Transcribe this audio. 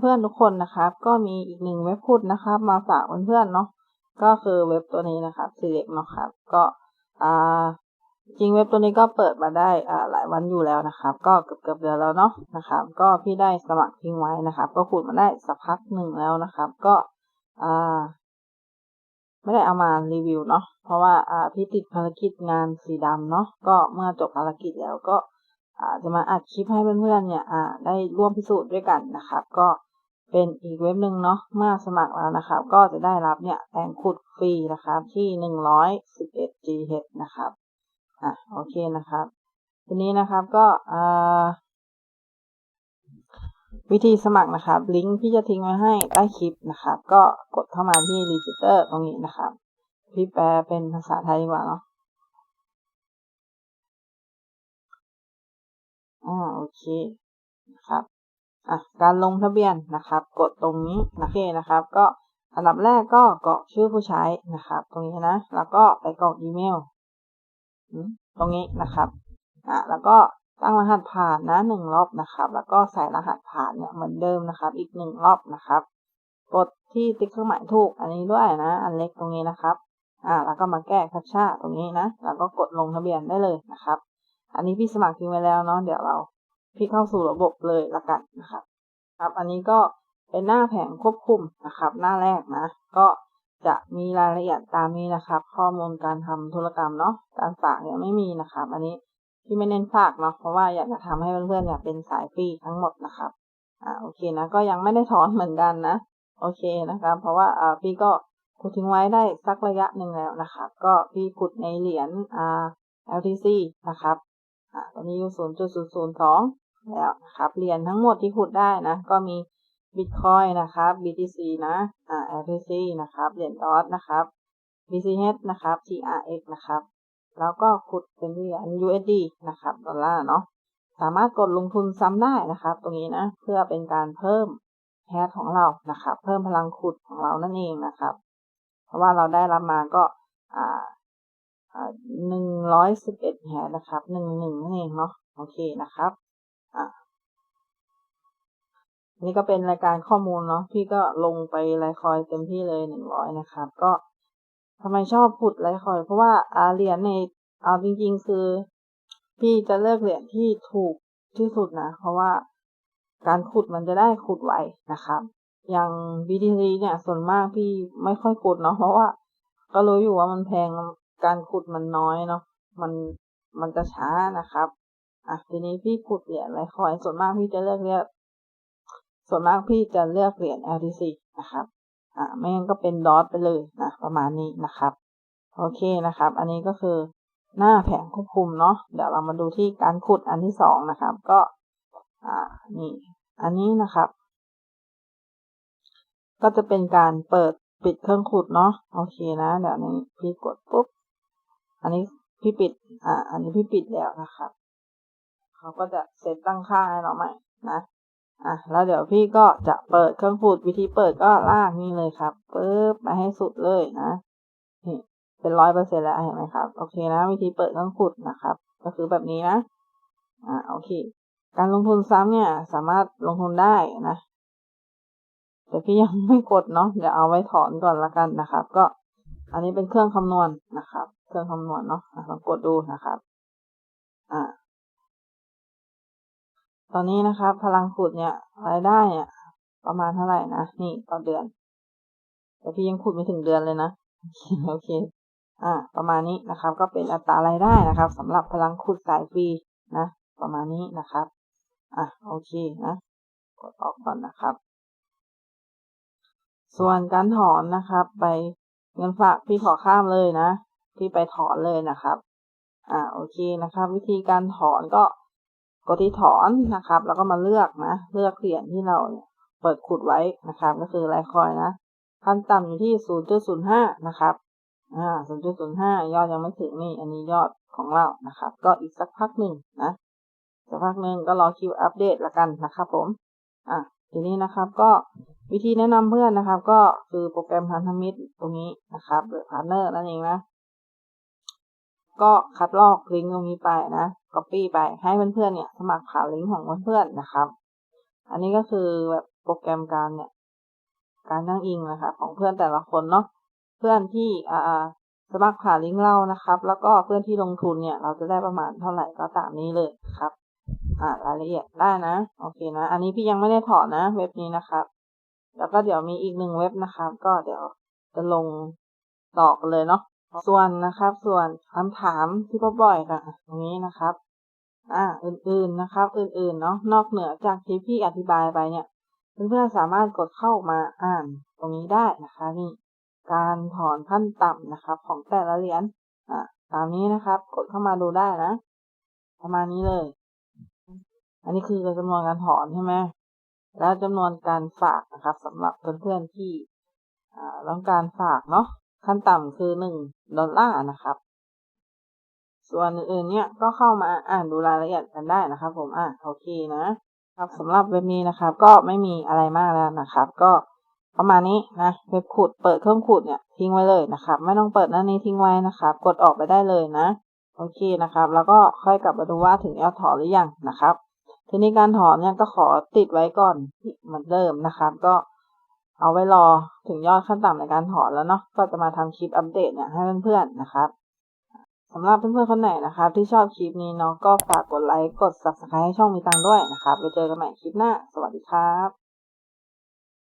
เพื่อนๆทุกคนนะครับ ก็มีอีกหนึ่งเว็บพูดนะครับ มาฝากเพื่อนๆเนาะก็คือเว็บตัวนี้นะครับ select เนาะครับ ก็อ่าจริงเว็บตัวนี้ก็เปิดมาได้อ่าหลายวันอยู่แล้วนะครับ ก็เกือบเกือบเดือนแล้วเนาะนะครับ ก็พี่ได้สมัครทิ้งไว้นะครับ ก็ขุดมาได้สักพักหนึ่งแล้วนะครับ ก็อ่าไม่ได้เอามารีวิวเนาะเพราะว่าอ่าพี่ติดภารกิจงานสีดำเนาะก็เมื่อจบภารกิจแล้วก็ จะมาอัดคลิปให้เพื่อนๆเนี่ยได้ร่วมพิสูจน์ด้วยกันนะครับ ก็เป็นอีกเว็บหนึ่งเนาะเมื่อสมัครแล้วนะครับ ก็จะได้รับเนี่ยแองขุดฟรีนะครับ ที่หนึ่งร้อยสิบเอ็ด GH นะครับอะโอเคนะครับ ทีนี้นะครับก็วิธีสมัครนะครับ ลิงก์พี่จะทิ้งไว้ให้ใต้คลิปนะครับ ก็กดเข้ามาที่รีจิสเตอร์ตรงนี้นะครับ พี่แปลเป็นภาษาไทยดีกว่าเนาะ อ่าโอเคนะครับอะการลงทะเบียนนะครับ กดตรงนี้นะโอเคนะครับ ก็อันดับแรกก็กรอกชื่อผู้ใช้นะครับ ตรงนี้นะ แล้วก็ไปกรอกอีเมลตรงนี้นะครับอะแล้วก็ตั้งรหัสผ่านนะหนึ่งรอบนะครับ แล้วก็ใส่รหัสผ่านเนี่ยเหมือนเดิมนะครับ อีกหนึ่งรอบนะครับ กดที่ติ๊กเครื่องหมายถูกอันนี้ด้วยนะ อันเล็กตรงนี้นะครับ อ่า แล้วก็มาแก้แคปชั่นตรงนี้นะ แล้วก็กดลงทะเบียนได้เลยนะครับ อันนี้พี่สมัครทิ้งไว้แล้วเนาะเดี๋ยวเราพี่เข้าสู่ระบบเลยละกันนะครับ ครับ อันนี้ก็เป็นหน้าแผงควบคุมนะครับ หน้าแรกนะ ก็จะมีรายละเอียดตามนี้นะครับ ข้อมูลการทำธุรกรรมเนาะการฝากเนี่ยไม่มีนะครับ อันนี้ที่ไม่เน้นฝากเนาะเพราะว่าอยากจะทำให้เพื่อนๆเนี่ยเป็นสายฟรีทั้งหมดนะครับอ่าโอเคนะก็ยังไม่ได้ถอนเหมือนกันนะโอเคนะครับ เพราะว่าอ่าพี่ก็ขุดทิ้งไว้ได้สักระยะหนึ่งแล้วนะครับ ก็พี่ขุดในเหรียญอ่า LTC นะครับ อ่าตอนนี้อยู่0.002แล้วนะครับ เหรียญทั้งหมดที่ขุดได้นะ ก็มี Bitcoin นะครับ BTC นะ อ่า LTC นะครับ เหรียญดอทนะครับ BCH นะครับ TRX นะครับ แล้วก็ขุดเป็นเหรียญ USD นะครับ ดอลลาร์เนาะ สามารถกดลงทุนซ้ำได้นะครับ ตรงนี้นะ เพื่อเป็นการเพิ่มแฮชของเรา นะครับ เพิ่มพลังขุดของเรานั่นเองนะครับ เพราะว่าเราได้รับมาก็ อ่า หนึ่งร้อยสิบเอ็ดแฮชนะครับหนึ่งหนึ่งนั่นเองเนาะโอเคนะครับอ่านี่ก็เป็นรายการข้อมูลเนาะพี่ก็ลงไปไลคอยเต็มที่เลยหนึ่งร้อยนะครับ ก็ทำไมชอบขุดไลคอย เพราะว่าอาเหรียญในเอาจริง ๆ คือ พี่จะเลือกเหรียญที่ถูกที่สุดนะ เพราะว่าการขุดมันจะได้ขุดไวนะครับ อย่าง BTC เนี่ยส่วนมากพี่ไม่ค่อยขุดเนาะเพราะว่า ก็รู้อยู่ว่ามันแพง การขุดมันน้อยเนาะมันมันจะช้านะครับอะทีนี้พี่ขุดเหรียญไลคอยส่วนมากพี่จะเลือกเลือกส่วนมากพี่จะเลือกเหรียญ LTC นะครับอ่าไม่งั้นก็เป็นดอทไปเลยนะประมาณนี้นะครับ โอเคนะครับ อันนี้ก็คือหน้าแผงควบคุมเนาะเดี๋ยวเรามาดูที่การขุดอันที่สองนะครับ ก็อ่านี่ อันนี้นะครับ ก็จะเป็นการเปิดปิดเครื่องขุดเนาะโอเคนะเดี๋ยวนี้พี่กดปุ๊บ อันนี้พี่ปิด อ่า อันนี้พี่ปิดแล้วนะครับ เขาก็จะเซตตั้งค่าให้เราใหม่นะ อะ แล้วเดี๋ยวพี่ก็จะเปิดเครื่องขุดวิธีเปิดก็ลากนี่เลยครับปุ๊บไปให้สุดเลยนะนี่เป็นร้อยเปอร์เซ็นแล้วเห็นไหมครับ โอเคนะ วิธีเปิดเครื่องขุดนะครับ ก็คือแบบนี้นะ อ่า โอเค การลงทุนซ้ำเนี่ย สามารถลงทุนได้นะแต่พี่ยังไม่กดเนาะเดี๋ยวเอาไว้ถอนก่อนละกันนะครับ ก็อันนี้เป็นเครื่องคำนวณนะครับ เครื่องคำนวณเนาะลองกดดูนะครับ อ่า ตอนนี้นะครับ พลังขุดเนี่ยรายได้เนี่ยประมาณเท่าไหร่นะ นี่ต่อเดือน แต่พี่ยังขุดไม่ถึงเดือนเลยนะ โอเค อ่า ประมาณนี้นะครับ ก็เป็นอัตรารายได้นะครับสำหรับพลังขุดสายฟรีนะ ประมาณนี้นะครับ อะ โอเคนะ กดออกก่อนนะครับ ส่วนการถอนนะครับ ไปเงินฝากพี่ขอข้ามเลยนะ พี่ไปถอนเลยนะครับ อ่าโอเคนะครับ วิธีการถอนก็กดที่ถอนนะครับ แล้วก็มาเลือกนะ เลือกเหรียญที่เราเปิดขุดไว้นะครับ ก็คือไลคอยนะขั้นต่ำอยู่ที่ 0.05 นะครับ อ่า 0.05 ยอดยังไม่ถึงนี่ อันนี้ยอดของเรานะครับ ก็อีกสักพักหนึ่งนะ สักพักหนึ่งก็รอคิวอัปเดตละกันนะครับผม อะ ทีนี้นะครับก็วิธีแนะนำเพื่อนนะครับ ก็คือโปรแกรมพันธมิตรตรงนี้นะครับหรือพาร์เนอร์นั่นเองนะ ก็คัดลอกลิงก์ตรงนี้ไปนะ copy ไปให้เพื่อนๆเนี่ย สมัครผ่านลิงก์ของเพื่อนๆนะครับ อันนี้ก็คือแบบโปรแกรมการเนี่ย การนั่งอิงนะครับของเพื่อนแต่ละคนเนาะเพื่อนที่อ่าสมัครผ่านลิงก์เรานะครับ แล้วก็เพื่อนที่ลงทุนเนี่ย เราจะได้ประมาณเท่าไหร่ก็ตามนี้เลยครับ อ่ารายละเอียดได้นะ โอเคนะ อันนี้พี่ยังไม่ได้ถอดนะ เว็บนี้นะครับ แล้วก็เดี๋ยวมีอีกหนึ่งเว็บนะครับ ก็เดี๋ยวจะลงต่อกันเลยเนาะ ส่วนนะครับ ส่วนคำถามที่พบบ่อยกันตรงนี้นะครับ อ่า อื่นๆนะครับ อื่นๆเนาะนอกเหนือจากที่พี่อธิบายไปเนี่ยเพื่อนๆสามารถกดเข้ามาอ่านตรงนี้ได้นะคะนี่การถอนขั้นต่ำนะครับ ของแต่ละเหรียญอ่าตามนี้นะครับ กดเข้ามาดูได้นะ ประมาณนี้เลย อันนี้คือจำนวนการถอนใช่ไหมแล้วจำนวนการฝากนะครับสำหรับเพื่อนๆที่อ่าต้องการฝากเนาะ ขั้นต่ำคือหนึ่งดอลลาร์นะครับ ส่วนอื่นๆเนี่ยก็เข้ามาอ่านดูรายละเอียดกันได้นะครับ ผมอะโอเคนะครับสำหรับเว็บนี้นะครับ ก็ไม่มีอะไรมากแล้วนะครับ ก็ประมาณนี้นะเว็บขุดเปิดเครื่องขุดเนี่ยทิ้งไว้เลยนะครับ ไม่ต้องเปิดหน้านี้ทิ้งไว้นะครับ กดออกไปได้เลยนะ โอเคนะครับ แล้วก็ค่อยกลับมาดูว่าถึงยอดถอนหรือยังนะครับ ทีนี้การถอนเนี่ยก็ขอติดไว้ก่อนเหมือนเดิมนะครับ ก็ เอาไว้รอถึงยอดขั้นต่ำในการถอนแล้วเนาะก็จะมาทำคลิปอัปเดตเนี่ยให้เพื่อนๆนะครับสำหรับเพื่อนๆคนไหนนะครับ ที่ชอบคลิปนี้เนาะก็ฝากกดไลค์กด subscribe ให้ช่องมีตังค์ด้วยนะครับไปเจอกันใหม่คลิปหน้า สวัสดีครับ